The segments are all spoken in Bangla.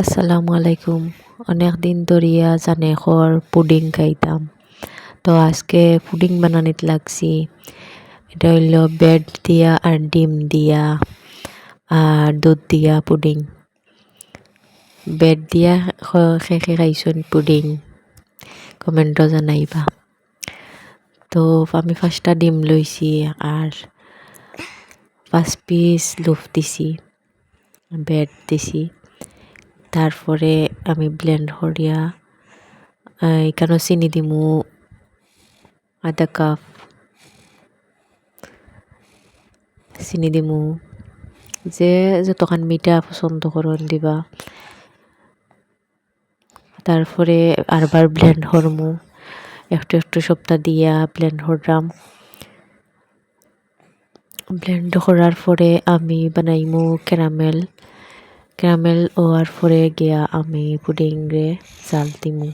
আসসালামু আলাইকুম। অনেক দিন ধরিয়া জানে খর পুডিং খাইতাম। তো আজকে পুডিং বানানিত লাগছি। এটা হইল বেড দিয়া আর ডিম দিয়া আর দুধ দিয়া পুডিং। বেড দিয়া খে খাইছুন পুডিং। কমেন্টও জানাইবা। তো আমি ফার্স্টটা ডিম লইছি আর পাঁচ পিস লুফ দিছি বেড দিছি। তারপরে আমি ব্লেন্ড করিয়া এখানেও চিনি দিমু আধা কাপ চিনি দিমু। যে যতখান মিঠা পছন্দ করুন দিবা। তারপরে আরবার ব্লেন্ড করমু একটু একটু সপ্তাহ দিয়া ব্লেন্ড করলাম ব্লেন্ড করার পরে আমি বানাইমু ক্যারামেল ক্যারামেল হওয়ার পরে গিয়া আমি পুডিং রে জাল দিমু।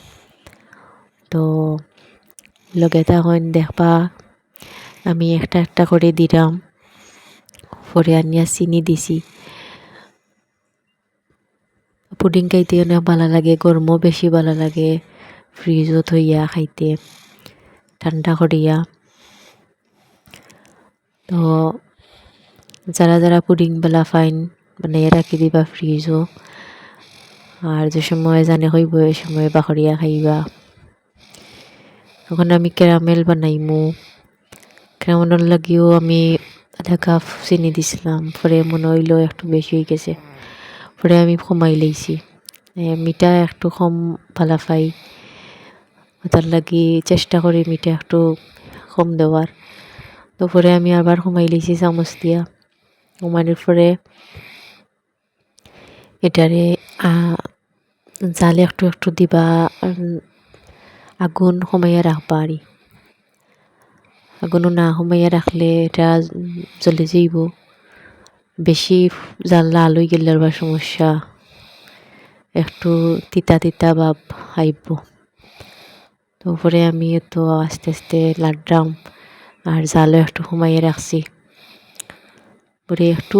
তো লগে তখন দেখবা, আমি একটা একটা করে দিলাম পরে আনিয়া চিনি দিছি। পুডিং খাইতে অনেক ভালো লাগে, গরমও বেশি ভালো লাগে ফ্রিজও থইয়া খাইতে ঠান্ডা করিয়া। তো যারা যারা পুডিং বেলা ফাইন বানাইয়া রাখি দিবা ফ্রিজও আর যে সময় জানে হইব ওই সময় বাখরিয়া খাইবা এখন আমি ক্যারামেল বানাইমু ক্যারামেলের লাগিও আমি আধা কাপ চিনি দিছিলাম পরে মনে হইল একটু বেশি হয়ে গেছে পরে আমি কমাই লইছি মিঠা একটু কম ভালা পাই তার লাগি চেষ্টা করি মিঠা একটু কম দেওয়ার তো পরে আমি আবার কমাই লইছি চামচ দিয়া কমানোর পরে এটারে জালে একটু একটু দিবা আগুন কমাইয়া রাখবা আরি আগুনও না কমাইয়া রাখলে এটা জ্বলে যাইব। বেশি জাল লাল হয়ে গেলে আবার সমস্যা। একটু তিতা তিতা ভাব আইব। তারপরে আমি তো আস্তে আস্তে লাড্রাম আর জালও একটু কমাইয়া রাখছি। পরে একটু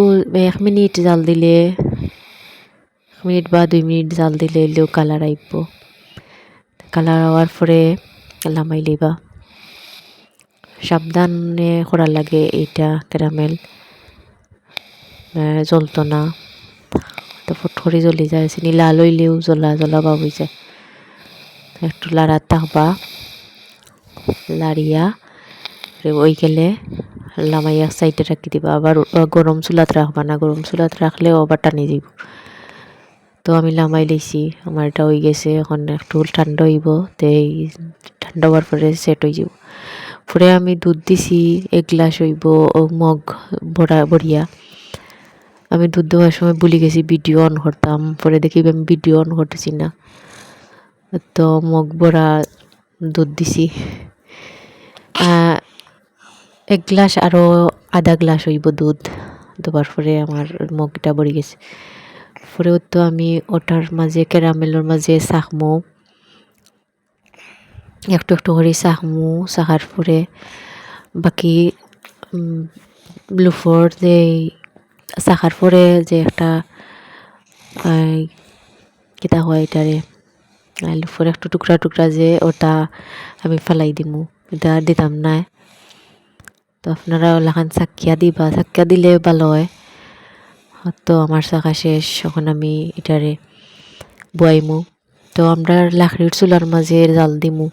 এক মিনিট জাল দিলে মিনিট বা দুই মিনিট জাল দিলে এলেও কালার আইব। কালার হওয়ার পরে লামাই লইবা সাবধানে করা লাগে এইটা ক্যারামেল। জ্বলতো না। তো ফটকরি জ্বলি যায়, চিনি লাল হইলেও জ্বলা জ্বলা হয়ে যায়। একটু লাড়াত থাকবা লাড়িয়া ওই গেলে লামাইয়া সাইডে রাখি দিবা। আবার গরম চুলাত রাখবা না, গরম চুলাত রাখলেও আবার টানি দিব। তো আমি লামাই লইছি আমার এটা হয়ে গেছে, এখন একটু ঠান্ডা হইব, তো এই ঠান্ডা হওয়ার পরে সেট হয়ে যাব। পরে আমি দুধ দিছি, এক গ্লাস হইব মগ বড়া বড়িয়া আমি দুধ দেওয়ার সময় ভুলে গেছি ভিডিও অন করতাম পরে দেখি আমি ভিডিও অন করতেছি না। তো মগ বড়া দুধ দিছি। এক গ্লাস আরও আধা গ্লাস হইব দুধ। দেওয়ার পরে আমার মগটা বড়ি গেছে। পরেও তো আমি ওটার মাঝে, ক্যারামেলের মাঝে চাখমো। একটু একটু করে চাখমু, চাখার পরে বাকি লুফর যে চাখার পরে যে একটা কিতা হয় এটারে লুফর একটু টুকরা টুকরা যে ওটা আমি ফেলাই দিমু, এটা দিতাম না তো আপনারা ওলাখান চাকিয়া দিবা, চাকিয়া দিলে ভালো হয়। তো আমার চাকা শেষ, এখন আমি এটারে বয়াইমু। তো আমরা লাকড়ির চুলার মাঝে জাল দিমু।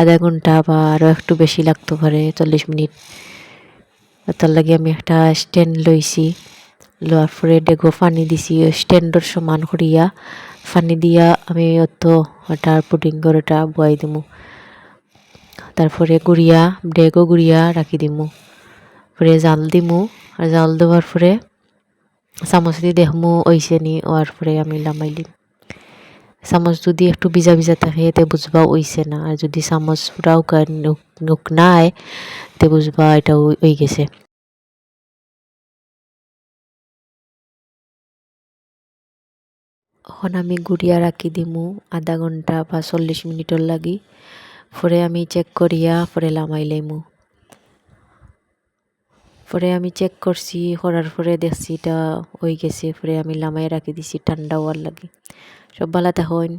আধা ঘণ্টা বা আরও একটু বেশি লাগতে পারে, চল্লিশ মিনিট। তার লাগে আমি একটা স্ট্যান্ড লইছি। লওয়ার পরে ডেগো পানি দিছি স্ট্যান্ডর সমান করিয়া পানি দিয়া আমি অত ওটার পুডিং করে ওটা বয়াই দিমু। তারপরে গুড়িয়া, ডেগো গুড়িয়া রাখি দিমু। পরে জাল দিমু, আর জাল দেওয়ার পরে চামচ দিয়ে দেখমু ওইছে নি, ওয়ার পরে আমি লামাই দিম। চামচ যদি একটু ভিজা ভিজা থাকে, তে বুঝবা ওইছে না। আর যদি চামচ পুরাও নুক নাই, তে বুঝবা এটা ওই গেছে। এখন আমি গুড়িয়া রাখি দিমু, আধা ঘণ্টা বা চল্লিশ মিনিটর লাগি। পরে আমি চেক করিয়া পরে লামাই লাইমু। পরে আমি চেক করছি, করার পরে দেখছি এটা হয়ে গেছে, পরে আমি লামাই রাখি দিছি ঠান্ডা হওয়ার লাগে। সব ভালো থাকুন।